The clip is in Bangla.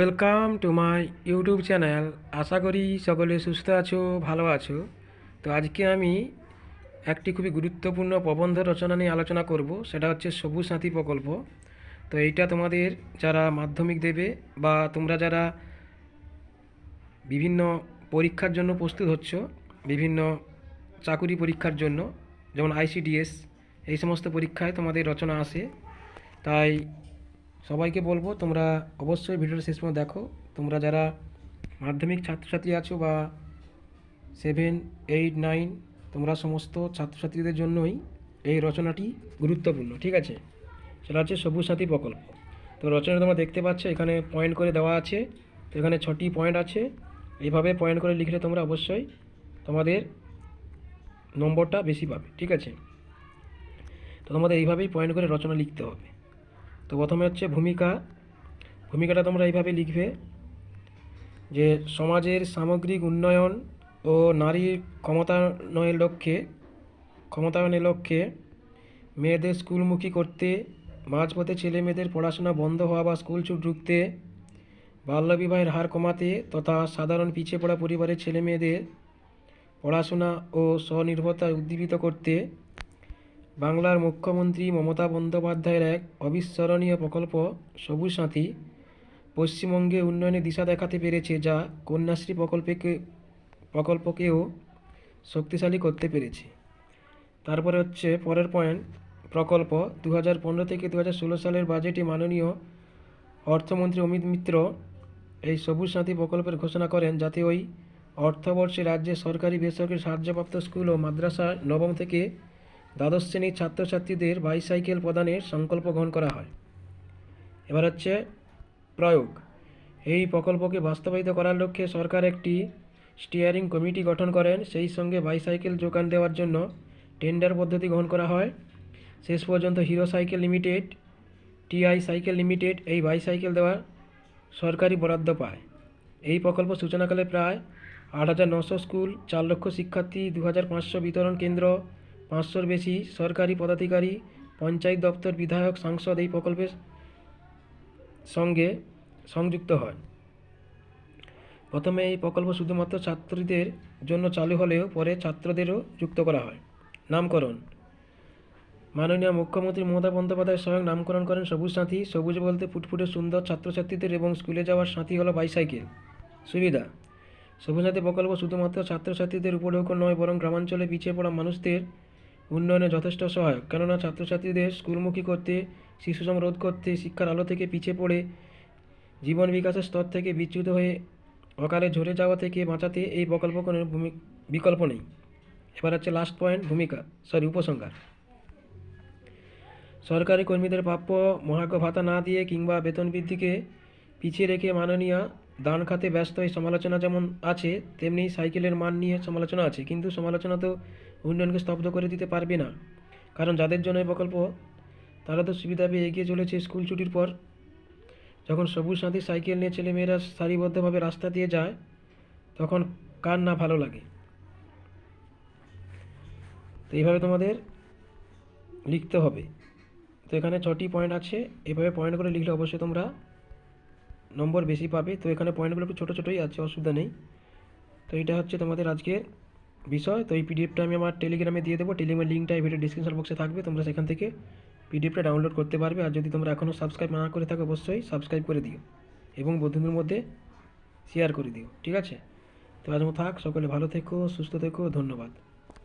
Welcome to my YouTube channel আশা করি সকলে সুস্থ আছো, ভালো আছো। তো আজকে আমি একটি খুবই গুরুত্বপূর্ণ প্রবন্ধ রচনা নিয়ে আলোচনা করব, সেটা হচ্ছে সবুজ সাথী প্রকল্প। তো এইটা তোমাদের যারা মাধ্যমিক দেবে বা তোমরা যারা বিভিন্ন পরীক্ষার জন্য প্রস্তুত হচ্ছ, বিভিন্ন চাকুরি পরীক্ষার জন্য, যেমন আইসিডিএস, এই সমস্ত পরীক্ষায় তোমাদের রচনা আসে। তাই সবাইকে বলব, তোমরা অবশ্যই ভিডিওটা শেষ পর্যন্ত দেখো। তোমরা যারা মাধ্যমিক ছাত্রছাত্রী আছো বা সেভেন এইট নাইন তোমরা সমস্ত ছাত্রছাত্রীদের জন্যই এই রচনাটি গুরুত্বপূর্ণ, ঠিক আছে? সেটা হচ্ছে সবুজ সাথী প্রকল্প। তো রচনা তোমরা দেখতে পাচ্ছ, এখানে পয়েন্ট করে দেওয়া আছে। তো এখানে ছটি পয়েন্ট আছে। এইভাবে পয়েন্ট করে লিখলে তোমরা অবশ্যই তোমাদের নম্বরটা বেশি পাবে, ঠিক আছে? তো তোমাদের এইভাবেই পয়েন্ট করে রচনা লিখতে হবে। তো প্রথমে হচ্ছে ভূমিকা। ভূমিকাটা তোমরা এইভাবে লিখবে যে, সমাজের সামগ্রিক উন্নয়ন ও নারীর ক্ষমতায়নের লক্ষ্যে ক্ষমতায়নের লক্ষ্যে মেয়েদের স্কুলমুখী করতে, মাঝপথে ছেলে মেয়েদের পড়াশোনা বন্ধ হওয়া বা স্কুল ছুট ঢুকতে, বাল্যবিবাহের হার কমাতে তথা সাধারণ পিছিয়ে পড়া পরিবারের ছেলে মেয়েদের পড়াশোনা ও স্বনির্ভরতা উদ্দীপিত করতে বাংলার মুখ্যমন্ত্রী মমতা বন্দ্যোপাধ্যায়ের এক অবিস্মরণীয় প্রকল্প, সবুজ সাথী, পশ্চিমবঙ্গে উন্নয়নে দিশা দেখাতে পেরেছে যা কন্যাশ্রী প্রকল্পকে, প্রকল্পকেও শক্তিশালী করতে পেরেছে। তারপরে হচ্ছে পরের পয়েন্ট প্রকল্প। দু হাজার পনেরো থেকে দু হাজার ষোলো সালের বাজেটে মাননীয় অর্থমন্ত্রী অমিত মিত্র এই সবুজ সাথী প্রকল্পের ঘোষণা করেন যাতে ওই অর্থবর্ষে রাজ্যে সরকারি বেসরকারি সাহায্যপ্রাপ্ত স্কুল ও মাদ্রাসা নবম থেকে দ্বাদশ শ্রেণির ছাত্রছাত্রীদের বাইসাইকেল প্রদানের সংকল্প গ্রহণ করা হয়। এবার হচ্ছে প্রয়োগ। এই প্রকল্পকে বাস্তবায়িত করার লক্ষ্যে সরকার একটি স্টিয়ারিং কমিটি গঠন করেন। সেই সঙ্গে বাইসাইকেল যোগান দেওয়ার জন্য টেন্ডার পদ্ধতি গ্রহণ করা হয়। শেষ পর্যন্ত Hero cycle limited TI cycle limited এই বাইসাইকেল দেওয়ার সরকারি বরাদ্দ পায়। এই প্রকল্প সূচনাকালে প্রায় আট হাজার নশো স্কুল, চার লক্ষ শিক্ষার্থী দু হাজার পাঁচশো বিতরণ কেন্দ্র পাঁচশোর বেশি সরকারি পদাধিকারী, পঞ্চায়েত দপ্তর, বিধায়ক, সাংসদ এই প্রকল্পের সঙ্গে সংযুক্ত হয় প্রথমে এই প্রকল্প শুধুমাত্র ছাত্রীদের জন্য চালু হলেও পরে ছাত্রদেরও যুক্ত করা হয়। নামকরণ। মাননীয় মুখ্যমন্ত্রী মমতা বন্দ্যোপাধ্যায় স্বয়ং নামকরণ করেন সবুজ সাথী, সবুজ বলতে ফুটফুটে সুন্দর ছাত্রছাত্রীদের এবং স্কুলে যাওয়ার সাথী হলো বাইসাইকেল। সুবিধা। সবুজ সাথী প্রকল্প শুধুমাত্র ছাত্রছাত্রীদের উপরেও নয়, বরং গ্রামাঞ্চলে পিছিয়ে পড়া মানুষদের উন্নয়নে যথেষ্ট সহায়ক। কেননা ছাত্রছাত্রীদের স্কুলমুখী করতে, শিশুশ্রম রোধ করতে, শিক্ষার আলো থেকে পিছিয়ে পড়ে, জীবন বিকাশের স্তর থেকে বিচ্যুত হয়ে অকালে ঝরে যাওয়া থেকে বাঁচাতে এই প্রকল্প কোনো ভূমি বিকল্প নেই। এবার হচ্ছে লাস্ট পয়েন্ট ভূমিকা। সরি উপসংহার। সরকারি কর্মীদের প্রাপ্য মহার্ঘ ভাতা না দিয়ে কিংবা বেতন বৃদ্ধিকে পিছিয়ে রেখে মাননীয় দান খাতে ব্যস্ত এই সমালোচনা যেমন আছে, তেমনি সাইকেলের মান নিয়ে সমালোচনা আছে, কিন্তু সমালোচনা তো উন্নয়নকে স্তব্ধ করে দিতে পারবে না। কারণ যাদের জন্য এই প্রকল্প, তারা তো সুবিধা পেয়ে এগিয়ে চলেছে স্কুল ছুটির পর। যখন সবুজ সাথী সাইকেল নিয়ে ছেলেমেয়েরা সারিবদ্ধভাবে রাস্তা দিয়ে যায়, তখন কার না ভালো লাগে? তো এইভাবে তোমাদের লিখতে হবে। তো এখানে ছটি পয়েন্ট আছে, এভাবে পয়েন্ট করে লিখলে অবশ্যই তোমরা নম্বর বেশি পাবে। তো এখানে পয়েন্টগুলো একটু ছোটো ছোটোই আছে, অসুবিধা নেই। তো এটা হচ্ছে তোমাদের আজকের বিষয়। তো এই পিডিএফটা আমি আমার টেলিগ্রামে দিয়ে দেবো। টেলিগ্রামের লিঙ্কটা এই ভিডিও ডিসক্রিপশন বক্সে থাকবে। তোমরা সেখান থেকে পিডিএফটা ডাউনলোড করতে পারবে। আর যদি তোমরা এখনও সাবস্ক্রাইব না করে থাকো, অবশ্যই সাবস্ক্রাইব করে দিও এবং বন্ধুদের মধ্যে শেয়ার করে দিও। ঠিক আছে? তো আজ থাক। সকলে ভালো থেকো, সুস্থ থেকো। ধন্যবাদ।